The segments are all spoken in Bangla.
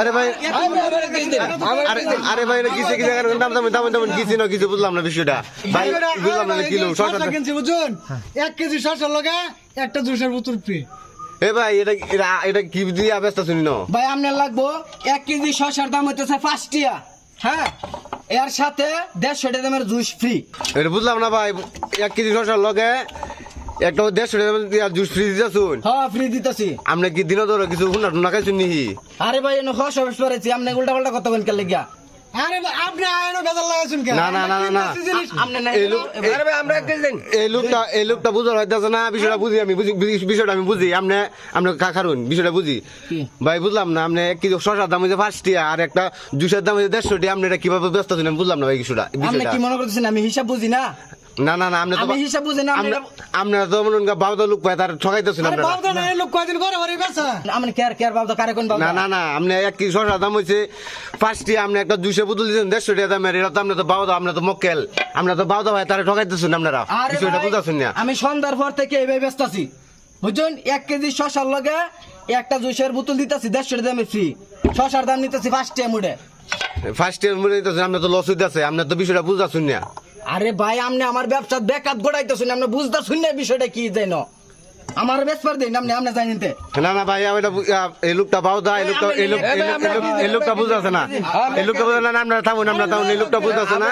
আরে ভাই আরে আরে ভাই এটা কিসে কিসে দাম দাম দাম দাম কিসে না কিছু বুঝলাম না বিষয়টা। ভাই বুঝলাম না কিলো কিনছি বুঝুন? এক কেজি শশার লগে একটা জুসের বোতল ফ্রি। এ ভাই এটা এটা এটা কি দিয়ে ব্যস্ত শুনি না? ভাই আপনার লাগবো এক কেজি শসার দাম হইতেছে পাঁচ টিয়া। হ্যাঁ? এর সাথে দেড়শো টাকা দামের জুস ফ্রি। এটা বুঝলাম না ভাই এক কেজি শশার লগে একটা দেড়শো টাকা জুস ফ্রি দিতে শুন হ্যাঁ ফ্রি দিতেছি। আপনি কি দিনও ধরো কিছু হুনা টুনা খাইছুন নিহি? আরে ভাই এনে হস হস করেছি আপনি উল্টা পাল্টা কথা বলেন কেলে গিয়া আরে আপনি আয়নো বেজাল লাগাইছেন কেন? না, না, না, না, না। আপনি নাই এই লোক এই লোকটা এই লোকটা বুঝার হইতেছে না বিষয়টা বুঝি আমি বুঝি বিষয়টা আমি বুঝি। আপনি আপনি বিষয়টা বুঝি। ভাই বুঝলাম না আপনি শশার দাম আর একটা জুসের দাম আপনি এটা কীভাবে ব্যস্ত আছেন আমি বুঝলাম না ভাই কিছুটা আপনি কি মনে করতেছেন আমি হিসাব বুঝি না? না না না আপনি তো আমি হিসাব বুঝি না, আপনি তো মনে করেন বাউদা লোক পায় তার ঠকাইতেছেন আরে আপনারা বাবু না লোক কয়দিন করে বাড়ি বেচা আপনি কেয়ার কেয়ার বাবু কারে কোন বাবু? না না না আপনি এক কেজি শশার দাম হচ্ছে পাঁচটি আপনি একটা দেড়শো টাকা দামের এটা তো আপনি তো বাউদা আপনি তো মক্কেল। আমরা তো বাউদা ভাই তারা ঠকাইতেছেন আপনারা। বিষয়টা না। আমি সন্ধ্যার পর থেকে এইভাবে ব্যস্ত আছি। বুঝছেন? এক কেজি শশার লগে একটা জুসের বোতল দিতেছি দেড়শো টাকা দামে ফ্রি শশার দাম নিতেছি টিয়া মুড়ে। ফার্স্ট ইয়ার মনে হইতেছে আপনি তো লস হইতেছে আপনি তো বিষয়টা বুঝতেছেন না। আরে ভাই আপনি আমার ব্যবসা বেকাত গোড়াইতেছেন আপনি বুঝতেছেন না বিষয়টা কি যেন? আমার বেসপার দিন আপনি আপনি জানেন তে না না ভাই এটা এই লোকটা বাউদা এই লোকটা এই লোক এই লোক- এই লোকটা বুঝতেছে না। এই লোকটা বুঝতে না আপনারা থাকুন আমরা থাকুন এই লোকটা বুঝতেছে না।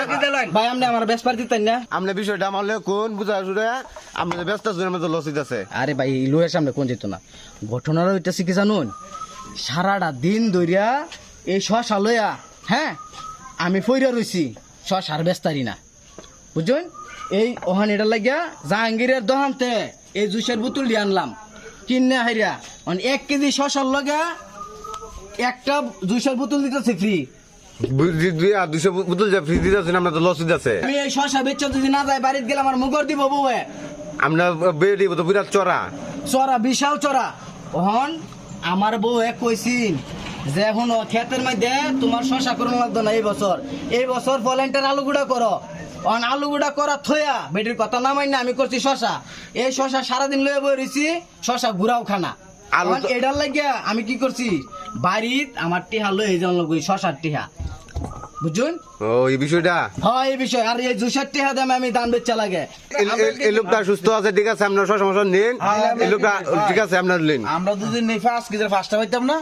ভাই আপনি আমার বেসপার দিতেন না। আপনি বিষয়টা আমার কোন বুঝা শুনে আপনি ব্যস্ত আমরা তো লস হইতেছে আরে ভাই এই লোহের সামনে কোন যেত না। ঘটনাটা হইতেছে কি জানুন? সারাটা দিন ধরিয়া এই শশা লইয়া হ্যাঁ? আমি ফইরা রইছি শশার বেস্তারি না। বুঝছেন এই ওহান এটা লাগিয়া জাহাঙ্গীরের দোহানতে এই জুসের বোতল দিয়ে আনলাম। কিনে হাইরা। মানে এক কেজি শশার লগা একটা জুসের বোতল দিতেছে ফ্রি দুশো বোতল যা ফ্রি দিতেছেন আমরা তো লস হইতেছে আমি এই শশা বেচা যদি না যাই বাড়িতে গেলে আমার মুগর দিব বউয়ে। আমরা বেড়ে দিব তো বিরাট চড়া। চড়া বিশাল চড়া। ওহন আমার বউ এক কইছিন যে এখন ক্ষেতের মধ্যে তোমার শশা করুন লাগতো না এই বছর। এই বছর ভলেন্টার আলু গুঁড়া করো। অন আলু গুঁড়া করা থইয়া বেটির কথা না মাইনা আমি করছি শশা। এই শশা সারাদিন লয়ে বই রইছি শশা ঘুরাও খানা। আলু এটার লাগিয়া আমি কি করছি বাড়িত আমার টিহা লয়ে যাওয়ার লোক শশার টিহা। বুঝুন ও এই বিষয়টা? হয় এই বিষয়। আর এই জুসার টিহা দামে আমি দান বেচা লাগে। এই- লোকটা সুস্থ আছে ঠিক আছে আপনার সব সমস্যা নিন। এই লোকটা ঠিক আছে আপনার নিন। আমরা দুদিন নেই ফার্স্ট কেজির ফার্স্টটা পাইতাম না?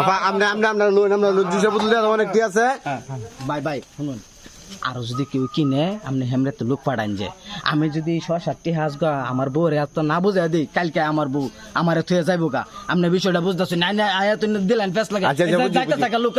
আপা, আপনি আপনি আপনার লোন আপনার লোন দুশো অনেক ঠিক আছে। বাই বাই শুনুন। আরও যদি কেউ কিনে আপনি হেমরে তো লোক পাঠান যে আমি যদি ছ সাতটি হাঁস গা আমার বউ রে তো না বুঝে দিই কালকে আমার বউ আমার থুয়ে যাইব গা। আপনি বিষয়টা বুঝতেছি না আয়া দিলেন ফেস লাগে আচ্ছা আচ্ছা লোক